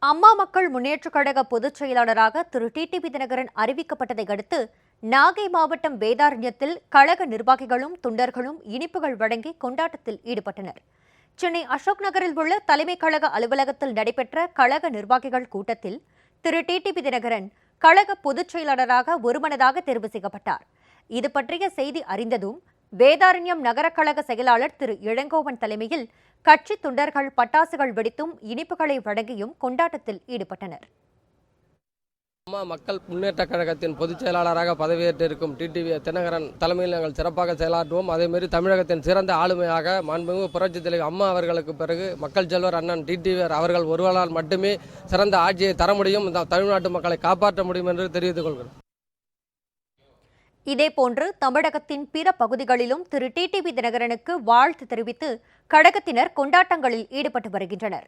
அம்மா மக்கள் முன்னேற்றக் கழக பொதுச் செயலாளராக திரு. டிடிபி தினகரன் அறிவிக்கப்பட்டதை அடுத்து நாகை மாவட்டம் வேதாரண்யத்தில் கழக நிர்வாகிகளும் தொண்டர்களும் இனிப்புகள் வழங்கி கொண்டாட்டத்தில் ஈடுபட்டனர். சென்னை அசோக் நகரில் உள்ள தலைமைக் கழக அலுவலகத்தில் நடைபெற்ற கழக நிர்வாகிகள் கூட்டத்தில் திரு. டிடிபி தினகரன் கழக பொதுச் செயலாளராக ஒருமனதாக தேர்வு செய்யப்பட்டார். இது பற்றிய செய்தி அறிந்ததும் வேதாரண்யம் நகர கழக செயலாளர் திரு. இளங்கோவன் தலைமையில் கட்சி தொண்டர்கள் பட்டாசுகள் வெடித்தும் இனிப்புகளை வழங்கியும் கொண்டாட்டத்தில் ஈடுபட்டனர். அம்மா மக்கள் முன்னேற்ற கழகத்தின் பொதுச் செயலாளராக பதவியேற்றிருக்கும் டிடிவி தினகரன் தலைமையில் நாங்கள் சிறப்பாக செயலாற்றுவோம். அதேமாரி தமிழகத்தின் சிறந்த ஆளுமையாக மாண்புமிகு புரட்சித் தலைவர் அம்மா அவர்களுக்கு பிறகு மக்கள் செல்வர் அண்ணன் டிடிவிஆர் அவர்கள் ஒருவரால் மட்டுமே சிறந்த ஆட்சியை தர முடியும் தமிழ்நாட்டு மக்களை காப்பாற்ற முடியும் என்று தெரிவித்துக் கொள்கிறோம். இதேபோன்று தமிழகத்தின் பிற பகுதிகளிலும் திரு. டிடிவி தினகரனுக்கு வாழ்த்து தெரிவித்து கழகத்தினர் கொண்டாட்டங்களில் ஈடுபட்டு வருகின்றனர்.